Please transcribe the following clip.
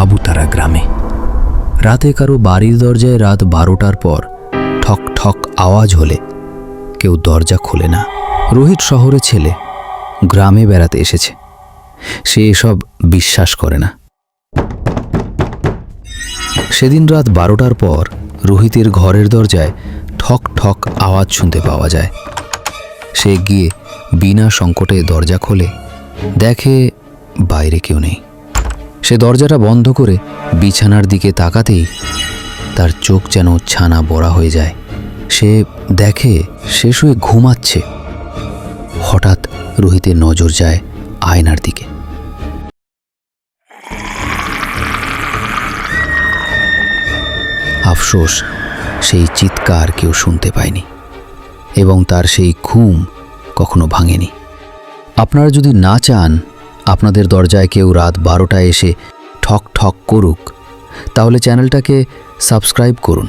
আবুতারা গ্রামে। রাতে কারও বাড়ির দরজায় রাত বারোটার পর ঠক ঠক আওয়াজ হলে কেউ দরজা খোলে না। রোহিত শহরে ছেলে গ্রামে বেড়াতে এসেছে। সে এসব বিশ্বাস করে না। সেদিন রাত বারোটার পর রোহিতের ঘরের দরজায় ঠক ঠক আওয়াজ শুনতে পাওয়া যায়। সে গিয়ে বিনা সংকটে দরজা খোলে, দেখে বাইরে কেউ নেই। সে দরজাটা বন্ধ করে বিছানার দিকে তাকাতেই তার চোখ যেন ছানা বড়া হয়ে যায়। সে দেখে সে শুয়ে ঘুমাচ্ছে। হঠাৎ রোহিতের নজর যায় আয়নার দিকে। আফসোস, সেই চিৎকার কেউ শুনতে পায়নি এবং তার সেই ঘুম কখনো ভাঙেনি। আপনারা যদি না চান আপনাদের দরজায় কেউ রাত বারোটায় এসে ঠক ঠক করুক তাহলে চ্যানেলটাকে সাবস্ক্রাইব করুন।